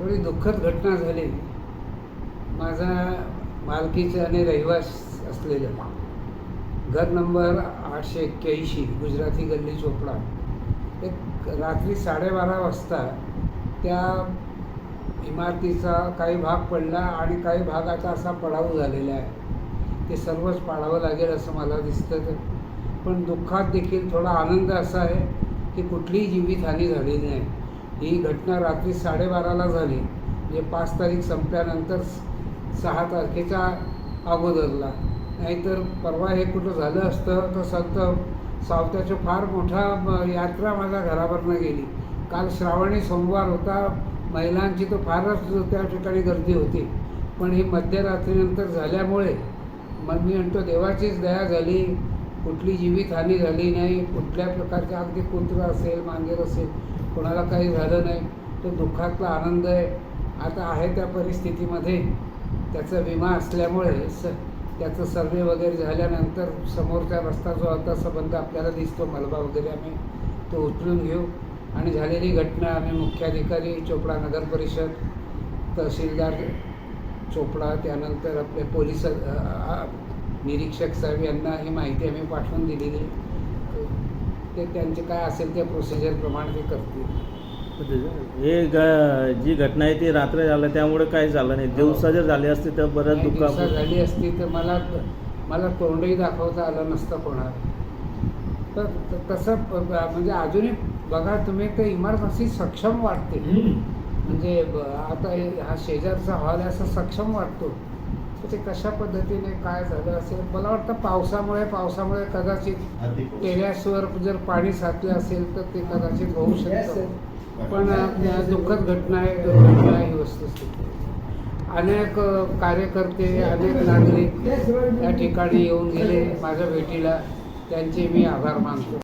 थोडी दुःखद घटना झाली. माझा मालकीचं आणि रहिवास असलेलं घर नंबर आठशे एक्क्याऐंशी गुजराती गल्ली चोपडा. एक रात्री साडेबारा वाजता त्या इमारतीचा काही भाग पडला आणि काही भाग आता असा पडाऊ झालेला आहे. ते सर्वच पाडावं लागेल असं मला दिसतं. पण दुःखात देखील थोडा आनंद असा आहे की कुठलीही जीवितहानी झालेली नाही. ही घटना रात्री साडेबाराला झाली. म्हणजे पाच तारीख संपल्यानंतर सहा तारखेच्या अगोदरला. नाहीतर परवा हे कुठं झालं असतं तर संत सावत्याचं फार मोठा यात्रा माझ्या घरावरनं गेली. काल श्रावणी सोमवार होता. महिलांची तर फारच त्या ठिकाणी गर्दी होती. पण ही मध्यरात्रीनंतर झाल्यामुळे मग मी म्हणतो देवाचीच दया झाली. कुठली जीवितहानी झाली नाही. कुठल्या प्रकारचे अगदी कुत्र असेल मांजर असेल कोणाला काही झालं नाही तो दुःखातला आनंद आहे. आता आहे त्या परिस्थितीमध्ये. त्याचा विमा असल्यामुळे स त्याचं सर्वे वगैरे झाल्यानंतर समोरचा रस्ता जो होता संबंध आपल्याला दिसतो. मलबा वगैरे आम्ही तो उचलून घेऊ. आणि झालेली घटना आम्ही मुख्याधिकारी चोपडा नगर परिषद तहसीलदार चोपडा त्यानंतर आपले पोलीस निरीक्षक साहेब यांना ही माहिती आम्ही पाठवून दिलेली. ते त्यांचे काय असेल त्या प्रोसिजरप्रमाणे ते करतील. हे ग- जी घटना आहे ती रात्र झालं त्यामुळे काही झालं नाही. दिवसा जर झाली असती तर बरंच नाही, दुःख झाली असती तर मला मला तोंडही दाखवता आलं नसतं कोणाला. तर त- तसं प- म्हणजे अजूनही बघा तुम्ही ते इमारत अशी सक्षम वाटते. म्हणजे ब- आता हे- हा शेजारचा हॉल आहे असं सक्षम वाटतो. तर ते कशा पद्धतीने काय झालं असेल? मला वाटतं पावसामुळे पावसामुळे कदाचित टेऱ्यासवर जर पाणी साचलं असेल तर ते कदाचित होऊ शकतं. पण दुःखद घटना आहे दुर्घटना आहे ही वस्तुस्थिती. अनेक कार्यकर्ते अनेक नागरिक या ठिकाणी येऊन गेले. माझ्या भेटीला त्यांचे मी आभार मानतो.